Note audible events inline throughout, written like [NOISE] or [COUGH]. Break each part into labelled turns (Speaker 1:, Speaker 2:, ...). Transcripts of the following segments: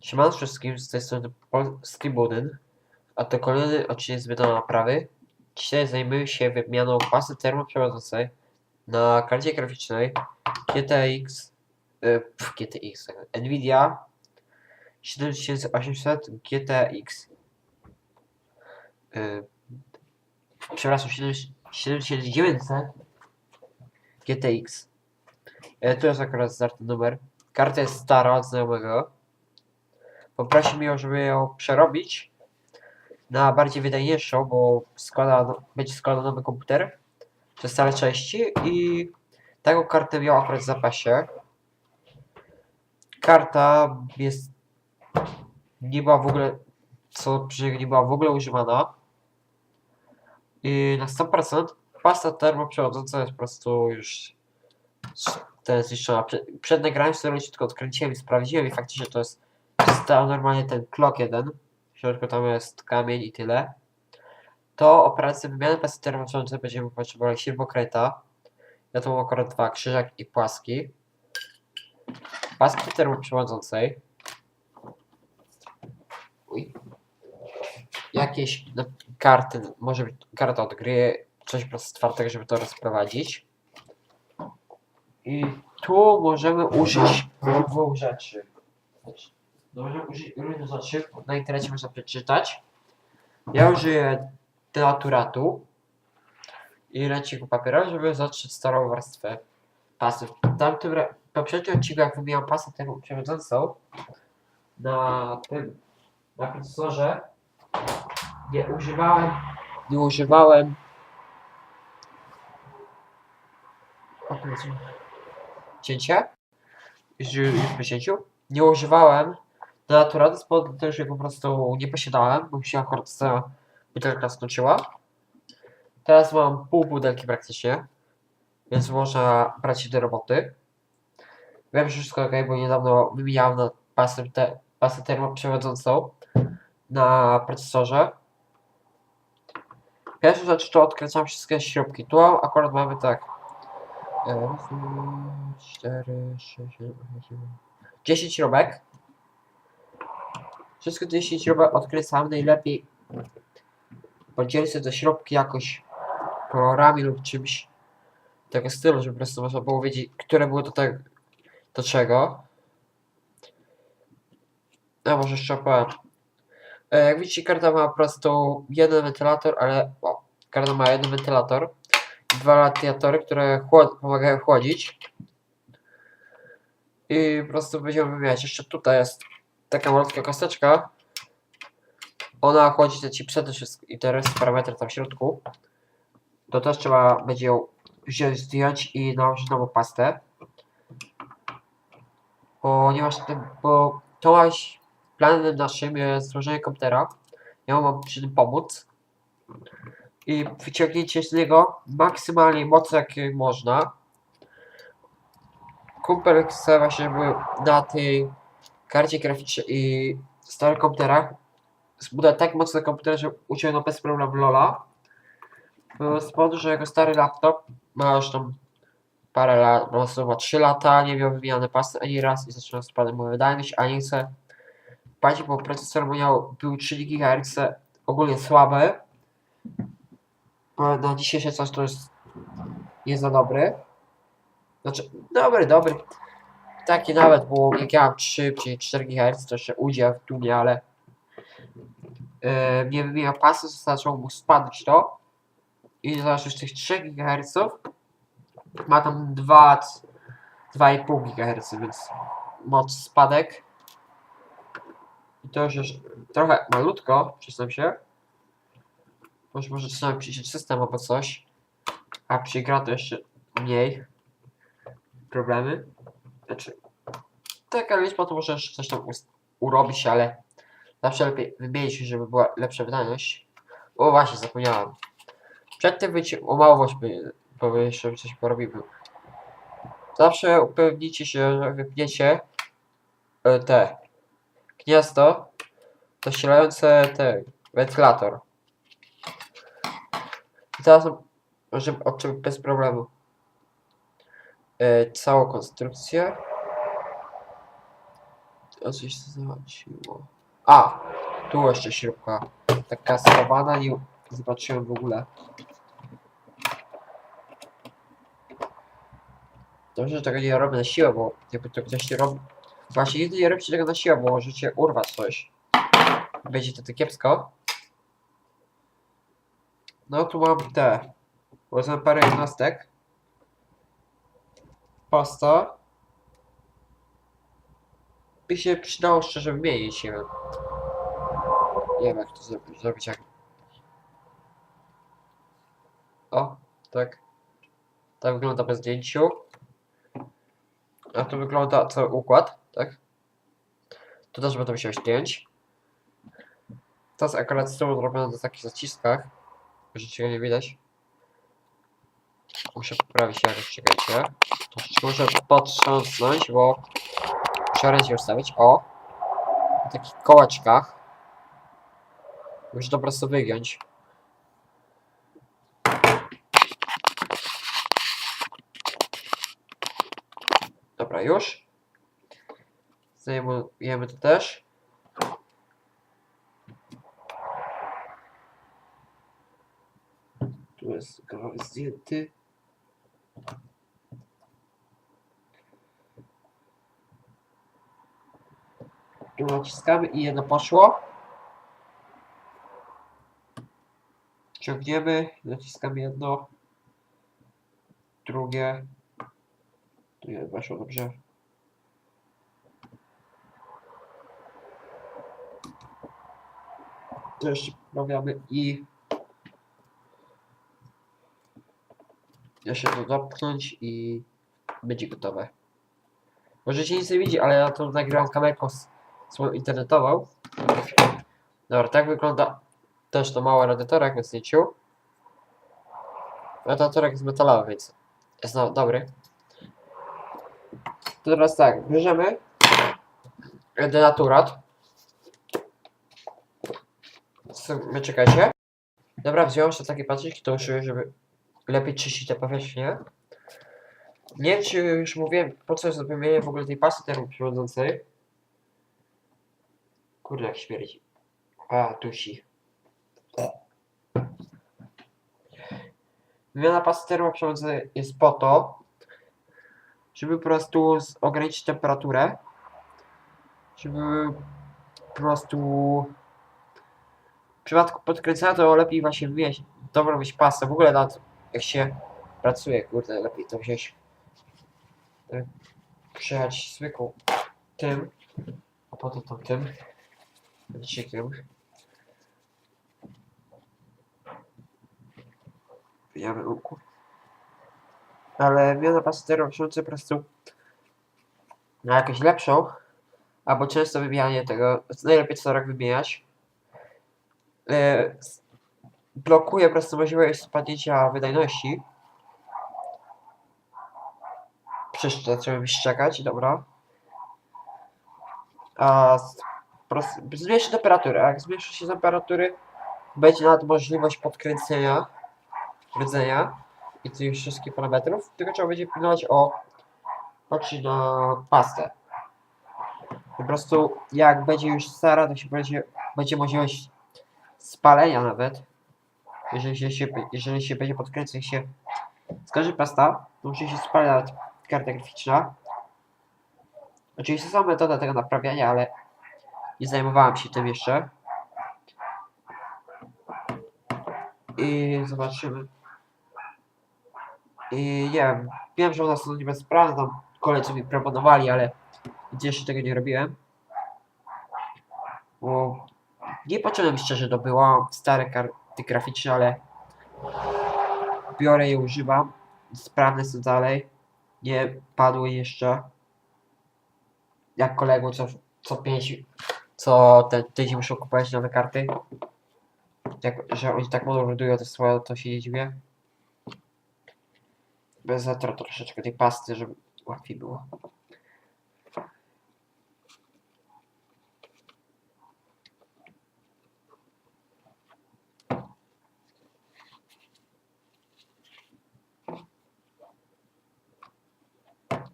Speaker 1: Siemano wszystkim, z tej strony Polski Budyn, a to kolejny odcinek z biedą naprawy. Dzisiaj zajmiemy się wymianą pasy termoprzewodzącej na karcie graficznej GTX, y, pf, GTX, tak, Nvidia 7800 GTX. Y, przepraszam, 7- 7900 GTX. E, tu jest akurat zdarty numer. Karta jest stara od znajomego. Poprosił mnie, żeby ją przerobić na bardziej wydajniejszą, bo składa, będzie składał nowy komputer przez stare części i taką kartę miał akurat w zapasie. Karta jest nie była w ogóle, co przy nie była w ogóle używana i na 100% pasta termoprzewodząca jest po prostu już ten zniszczona. Przed, przed nagraniem sobie leciutko odkręciłem i sprawdziłem i faktycznie to jest czysta normalnie ten klok jeden. W środku tam jest kamień i tyle. To operację wymiany pasy termoprzewodzącej będziemy potrzebowali śrubokręta. Ja tu mam akurat dwa, krzyżak i płaski. Paski termoprzewodzącej. Uj. Jakieś no, karty, może być karta od gry, coś po prostu twardego, żeby to rozprowadzić. I tu możemy użyć dwóch rzeczy. No możemy użyć różnych rzeczy, na internecie można przeczytać. Ja użyję denaturatu i ręczniku papierowy, żeby zatrzeć starą warstwę pasy. W tamtym poprzednim odcinku, jak wymieniam pasę temu przewodzącą na tym, na procesorze, nie używałem, nie używałem. Cięcia, już, już po cięciu, nie używałem tego, że go po prostu nie posiadałem, bo się akurat ta butelka skończyła. Teraz mam pół butelki praktycznie, więc można brać się do roboty. Wiem, że wszystko ok, bo niedawno wymieniałem na pasę, te, pasę termoprzewodzącą na procesorze. Pierwsza rzecz to odkręcam wszystkie śrubki. Tu akurat mamy tak. e, Raz, dwa, cztery, sześć, siedem, osiem, dziewięć. 10 śrubek. Wszystkie 10 śrubek odkręcam najlepiej. Podzielę sobie te śrubki jakoś kolorami lub czymś tego stylu, żeby po prostu można było wiedzieć, które były do tego, do czego. A może jeszcze opowiem. E, Jak widzicie, karta ma po prostu jeden wentylator, ale o, karta ma jeden wentylator dwa radiatory, które chłod pomagają chłodzić. I po prostu będziemy wymieniać. Jeszcze tutaj jest taka malutka kosteczka. Ona chłodzi te chipsety wszystko i te resztę parametry tam w środku. To też trzeba będzie ją wziąć, zdjąć i nałożyć nową pastę. Ponieważ bo to maś planem naszym jest złożenie komputera. Ja mam przy tym pomóc. I wyciągnięcie z niego maksymalnie mocy jakie można. Kumpel chce właśnie, żeby na tej karcie graficznej i starych komputerach zbudować tak mocny komputer, że uciągnął bez problemu Lola. Z powodu, że jego stary laptop ma już tam parę lat, prostu ma 3 lata, nie miał wymiany pasy ani raz i zaczyna spadać mu wydajność, a nie chce płacić, bo procesor miał, był 3 GHz, ogólnie słaby. Na dzisiejsze coś to jest nie za dobry. Znaczy, dobry, dobry. Taki nawet, bo jak ja mam 3 czy 4 GHz, to jeszcze udział w dumie, ale yy, nie wymieniał pasy, zaczęło mu spadać to. I zależy z tych 3 GHz ma tam 2, 2,5 GHz, więc moc spadek. I to już jest trochę malutko, przyznam się. Może może trzeba przyjrzeć system albo coś. A przy gra to jeszcze mniej problemy. Znaczy, taka liczba to może coś tam urobić, ale zawsze lepiej wymienić, żeby była lepsza wydajność. O właśnie, zapomniałem. Przed tym wycie o małość by, bo jeszcze coś porobimy. Zawsze upewnijcie się, że wypniecie e, te gniazdo zasilające te wentylator. I teraz możemy odczytać bez problemu całą konstrukcję. To coś zobaczyło. A! Tu jeszcze śrubka. Taka schowana, nie zobaczyłem w ogóle. Dobrze, że tego nie robię na siłę, bo jakby to ktoś nie robi... Właśnie nigdy nie róbcie tego na siłę, bo możecie urwać coś. Będzie to kiepsko. No tu mam te. Włożyłem parę jednostek. Prosto. By się przydało szczerze wymienić, nie wiem. Jak to zrobić, zrobić jak... O, tak. Tak wygląda po zdjęciu. A to wygląda cały układ, tak? Tu też będę musiał zdjąć. To jest akurat z tyłu zrobione na takich zaciskach. Że cię nie widać. Muszę poprawić jakoś, czekajcie. Muszę potrząsnąć, bo muszę ręce ustawić. O! Na takich kołeczkach. Muszę to po wygiąć. Dobra, już. Zdejmujemy to też. Tu jest zdjęty. Tu naciskamy i jedno poszło. Ciągniemy, naciskamy jedno. Drugie. Tu nie weszło dobrze. To jeszcze poprawiamy i jeszcze to dopchnąć i będzie gotowe. Może się nic nie widzi, ale ja to nagrywam kamerką swoją internetową. Dobra, tak wygląda też to małe radiatorek na zdjęciu. Radiatorek jest metalowy, więc jest no, dobry. To teraz tak, bierzemy denaturat. My czekajcie. Dobra, wziąłem sobie takie patrzyki, to użyłem, żeby lepiej czyścić te powierzchnie. Nie wiem, czy już mówiłem, po co jest wymienienie w ogóle tej pasy termoprzewodzącej. Kurde, jak śmierdzi. A, dusi. Wymiana pasy termoprzewodzącej jest po to, żeby po prostu ograniczyć temperaturę, żeby po prostu w przypadku podkręcenia to lepiej właśnie mieć dobrą mieć pasę. W ogóle nad jak się pracuje, kurde, lepiej to wziąć e, przyjechać zwykłą tym, a potem to tym wycikiem. Wyjamy łuku. Ale miana pasy termoprzewodzącej po prostu na jakąś lepszą, albo często wymienianie tego, najlepiej co rok wymieniać, e, blokuje po prostu możliwość spadnięcia wydajności. Przecież trzeba wyszczekać, dobra. A zmniejszy temperaturę. Jak zmniejszy się temperatury, będzie nawet możliwość podkręcenia rdzenia i tych wszystkich parametrów, tylko trzeba będzie pilnować o patrzeć na pastę. Po prostu jak będzie już stara, to się będzie, będzie możliwość spalenia nawet. Jeżeli się, jeżeli się będzie podkręcać się skończy pasta, to musi się spalić karta graficzna. Oczywiście są metody tego naprawiania, ale nie zajmowałem się tym jeszcze. I zobaczymy. I nie wiem, wiem, że u nas to bezprawne, tam koledzy mi proponowali, ale nic jeszcze tego nie robiłem. Bo nie poczułem szczerze, to było stare karty graficzne, ale biorę je, używam. Sprawne są dalej. Nie padły jeszcze. Jak kolegów co, co pięć, co ten tydzień muszą kupować nowe karty. Jak, że oni tak moderują to swoje, to się dziwię. Bez zatra troszeczkę tej pasty, żeby łatwiej było.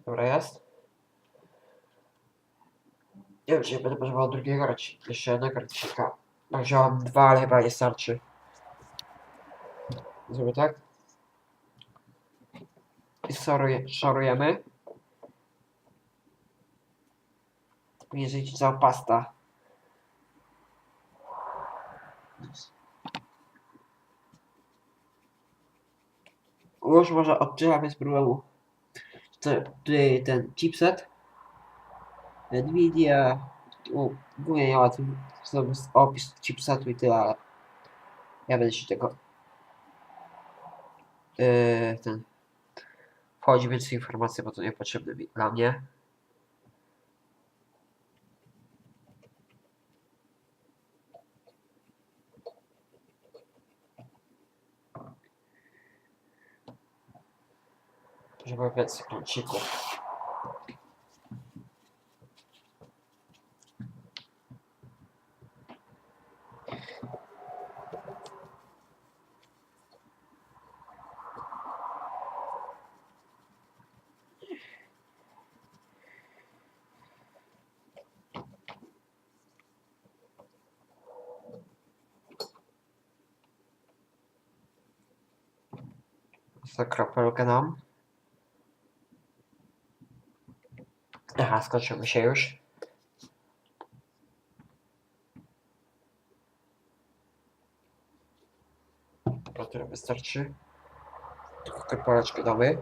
Speaker 1: Dobra, jest. Wiem, czy będę potrzebował drugiego, rać jeszcze jednego kartysika. No, wziąłem dwa, ale chyba nie starczy. Zrobię tak. I szoruje, szorujemy. Jeżeli ci cała pasta. Już może odczytamy z. To, tutaj ten chipset. Nvidia. Głównie nie łatwo. Sobie opis chipsetu i tyle, ale ja będę się tego. Yy, ten. Wchodzi więcej informacji, bo to niepotrzebne dla mnie. Żeby więcej kluczyków. Za kropelkę nam. Aha, skończymy się już. Dobra, tyle wystarczy. Tylko kropeleczkę damy.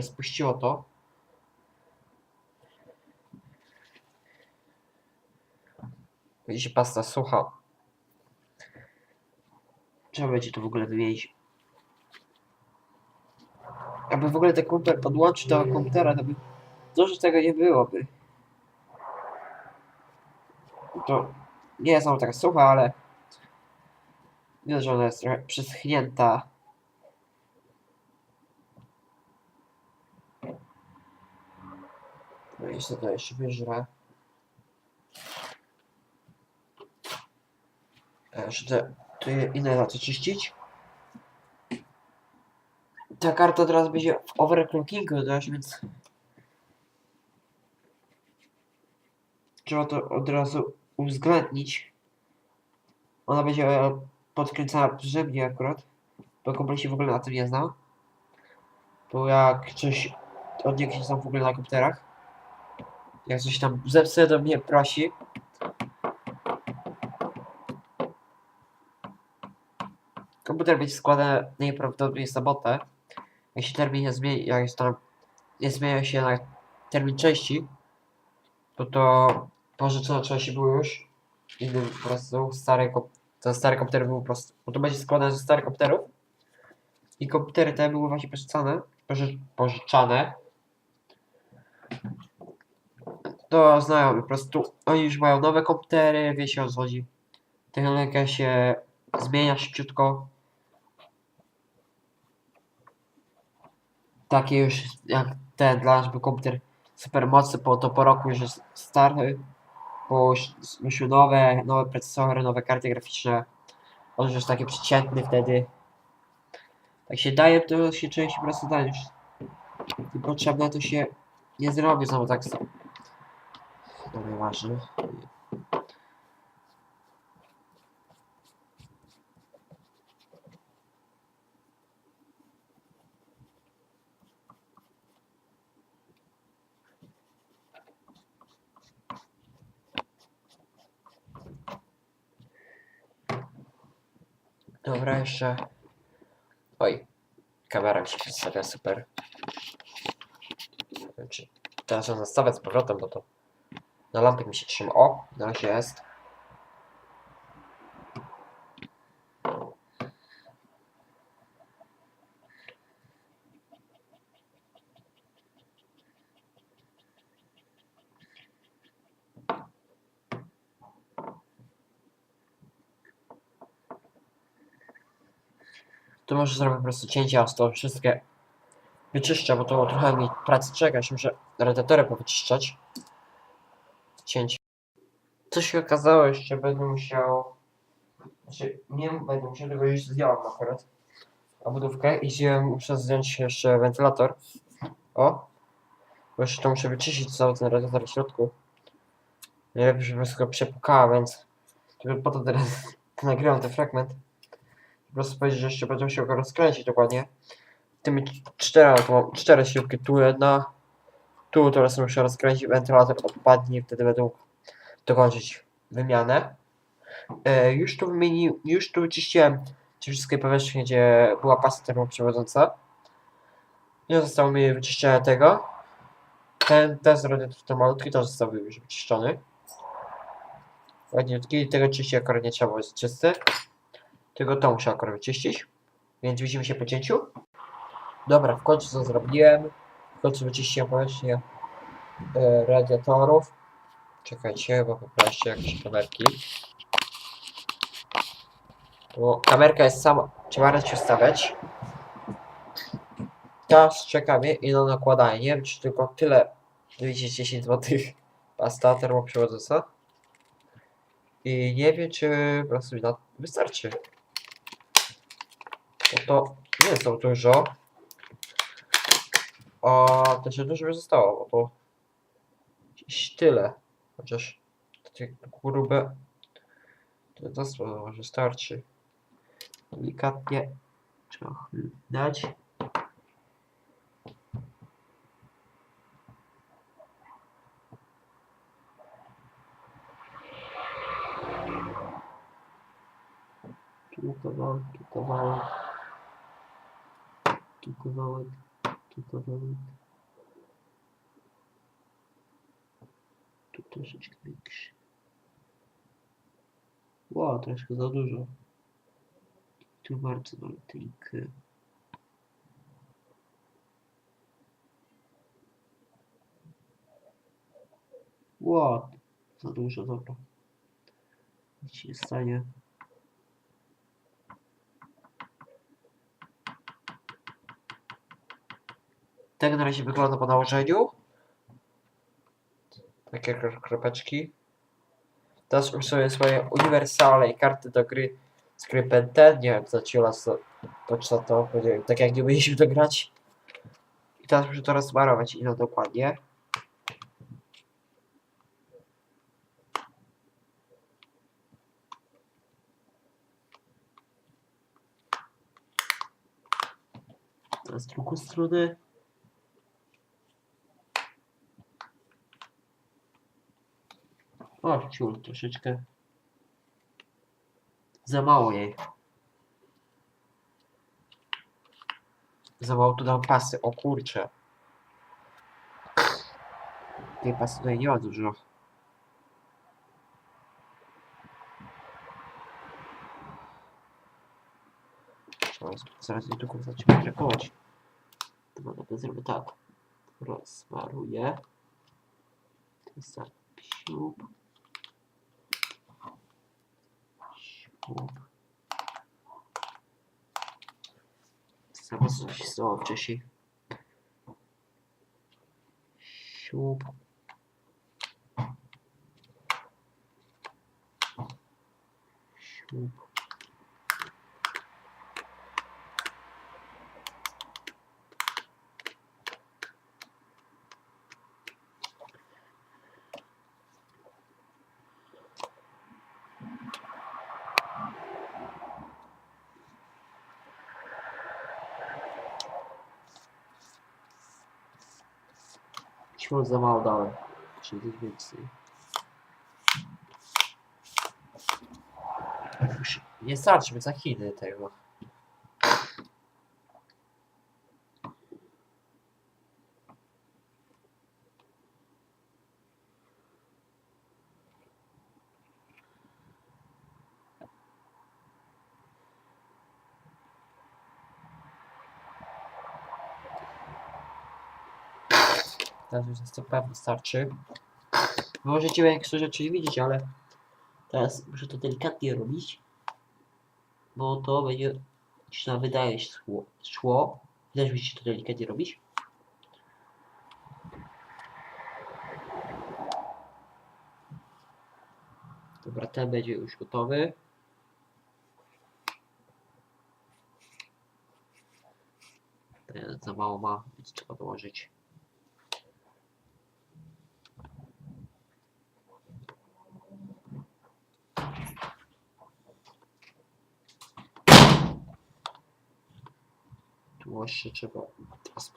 Speaker 1: Spuściło to. Będzie pasta sucha. Trzeba będzie to w ogóle wymienić. Aby w ogóle ten komputer podłączyć do komputera, to by dużo tego nie byłoby. To nie jest ona taka sucha, ale widać, że ona jest trochę przyschnięta. No sobie to jeszcze wyżrę. A Jeszcze tu inne co czyścić. Ta karta teraz będzie w overclockingu też, więc trzeba to od razu uwzględnić. Ona będzie podkręcana przeze mnie akurat, bo kompletnie się w ogóle na tym nie zna. Bo jak coś od niego się znam w ogóle na komputerach, jak coś tam zepsuje, to mnie prosi. Będzie składany najprawdopodobniej w sobotę. Jeśli termin nie zmieni, jak jest tam, nie zmienia się na termin części, to to pożyczone części były już. Innym po prostu stare, kom- ten stary komputer był po prostu, bo to będzie składane ze starych komputerów. I komputery te były właśnie pożyczane, poży, pożyczane. To znają po prostu, oni już mają nowe komputery, wie się o co chodzi. Technologia się zmienia szybciutko. Takie już jak ten dla nas był komputer super mocny, bo to po roku już jest stary, bo już nowe, nowe procesory, nowe karty graficzne. On już taki przeciętny wtedy. Tak się daje, to się części po prostu daje. Już potrzebne to się nie zrobi znowu tak samo. To nieważne. Dobra, jeszcze. Oj, kamera mi się przedstawia super. Nie wiem, czy teraz ją nastawiać z powrotem, bo to na lampek mi się trzyma. O, na razie jest. Tu może zrobię po prostu cięcia, z to wszystkie wyczyszczę, bo to trochę mi pracy czeka, jeszcze muszę radiatory powyczyszczać. Cięcie. Co się okazało, jeszcze będę musiał Znaczy, nie będę musiał tego już zdjąłem akurat. Obudówkę i zdjąłem, muszę zdjąć jeszcze wentylator. O! Bo jeszcze to muszę wyczyścić cały ten radiator w środku. Najlepiej, żeby wszystko przepukała, więc po to teraz [LAUGHS] nagrywam ten fragment. Po prostu powiedzieć, że jeszcze będę musiał go rozkręcić dokładnie. Tymi czterema, to mam cztery śrubki, tu jedna, tu teraz muszę rozkręcić, wentylator odpadnie i wtedy mógł dokończyć wymianę. E, już tu wymieni, już tu wyczyściłem te wszystkie powierzchnie, gdzie była pasta termoprzewodząca. Nie zostało mi wyczyszczenia tego. Ten test radiator ten malutki też został już wyczyszczony. Ładniutki, tego czyści akurat nie trzeba, bo jest czysty. Tego to muszę akurat wyczyścić. Więc widzimy się po cięciu. Dobra, w końcu to zrobiłem. W końcu wyczyściłem powierzchnię e, radiatorów. Czekajcie, bo poproszę jakieś kamerki. Bo kamerka jest sama, trzeba raz ustawiać. Teraz czekamy i na nakładanie. Nie wiem, czy tylko tyle 210 zł [LAUGHS] pasta termoprzewodząca. I nie wiem, czy po prostu mi na wystarczy. Bo to nie jest to dużo. A to się dużo by zostało, bo to tyle. Chociaż takie grube to dosyć może starczy. Delikatnie trzeba dać. Tu kawałek, tu kawałek. Tu kawałek, tu kawałek. Tu troszeczkę większy. Wow, troszkę za dużo. Tu bardzo malutynkę. Wow, za dużo, dobra. Nic się nie stanie. Tak na razie wygląda po nałożeniu. Takie kro- kropeczki. Teraz usuję swoje uniwersalne i karty do gry z gry Penten. Nie wiem, co ciula co, to to tak jak nie umieliśmy to grać. I teraz muszę to rozmarować ile dokładnie. Teraz drugą stronę. O, ciul, troszeczkę. Za mało jej. Za mało tu dam pasy, o kurcze. Tej pasy tutaj nie ma dużo. Trzeba zaraz niedługo zacząć brakować. To mogę zrobię tak. Rozmaruję. To Siup. Samo coś stało wcześniej. Siup. Siup. Siłą za mało dałem. Czyli coś więcej. Już nie starczy, za chwilę tego. Teraz już nas to pewnie starczy. Wy możecie większe rzeczy widzieć, ale teraz muszę to delikatnie robić, bo to będzie się nam wydaje szło. szło. Też musicie to delikatnie robić. Dobra, ten będzie już gotowy. Ten za mało ma, więc trzeba dołożyć Jeszcze trzeba teraz.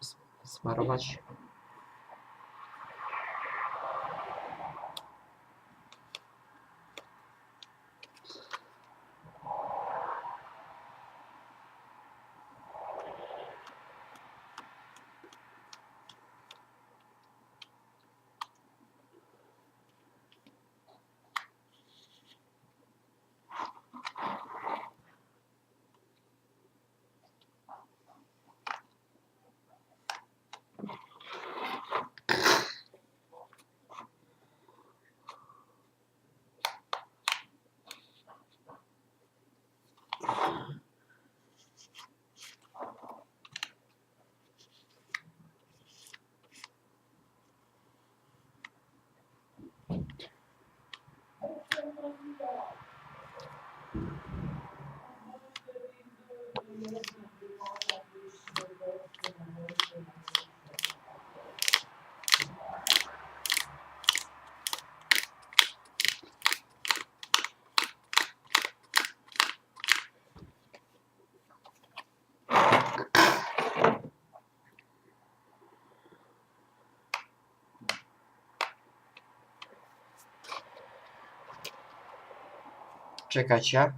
Speaker 1: Czekajcie.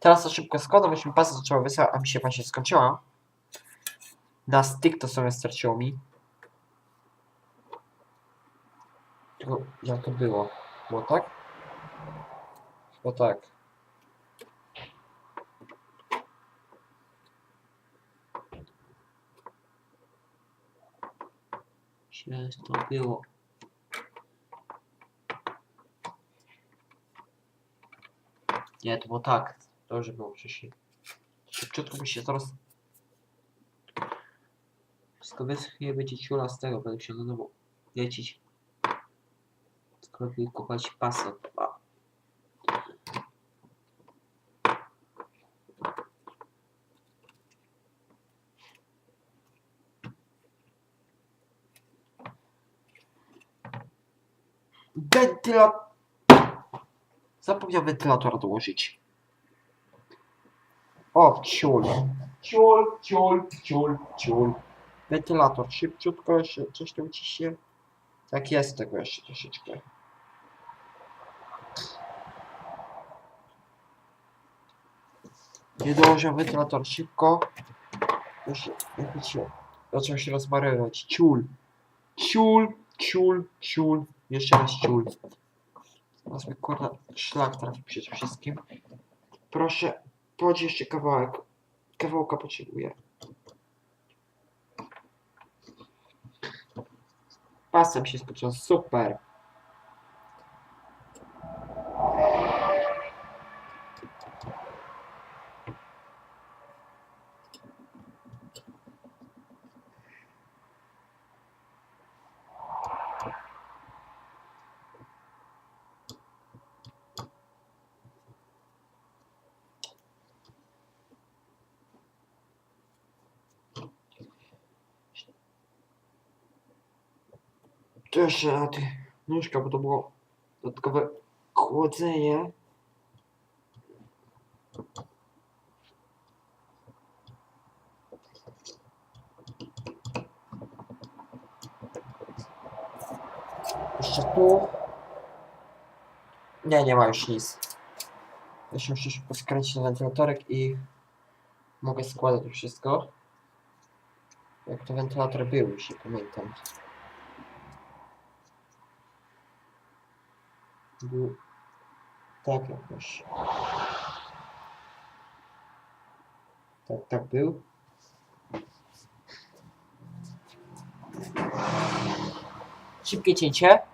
Speaker 1: Teraz to szybko składam, bo mi pasa zaczęła wysłać, a mi się właśnie skończyła. Na stick to sobie starczyło mi. Tylko jak to było? Było tak? Chyba tak. Źle to było. Nie, to było tak. Dobrze było wcześniej. Szybciutko musi się teraz... Wszystko wyschnie, będzie ciula z tego, będę musiał na nowo lecić. Lepiej kopać pasę. A. Wentylator... Zapomniał wentylator dołożyć. O, ciul. Ciul, ciul, ciul, ciul. Wentylator, szybciutko jeszcze, coś tu ci się... Tak jest tego jeszcze troszeczkę. Nie dołożył wentylator szybko. Jeszcze, widzicie, zaczął się rozmarywać. Ciul. Ciul, ciul, ciul. Jeszcze raz ciul. Teraz mi kurwa szlak trafi przede wszystkim. Proszę, podź jeszcze kawałek. Kawałka potrzebuję. Pasem się skończył, super. Tu jeszcze na ty nóżka, bo to było dodatkowe chłodzenie. Jeszcze tu. Nie, nie ma już nic. Jeszcze muszę szybko skręcić na wentylatorek i mogę składać wszystko. Jak to wentylator był, już nie pamiętam. Był tak jakoś. Tak, tak był. Szybkie cięcie.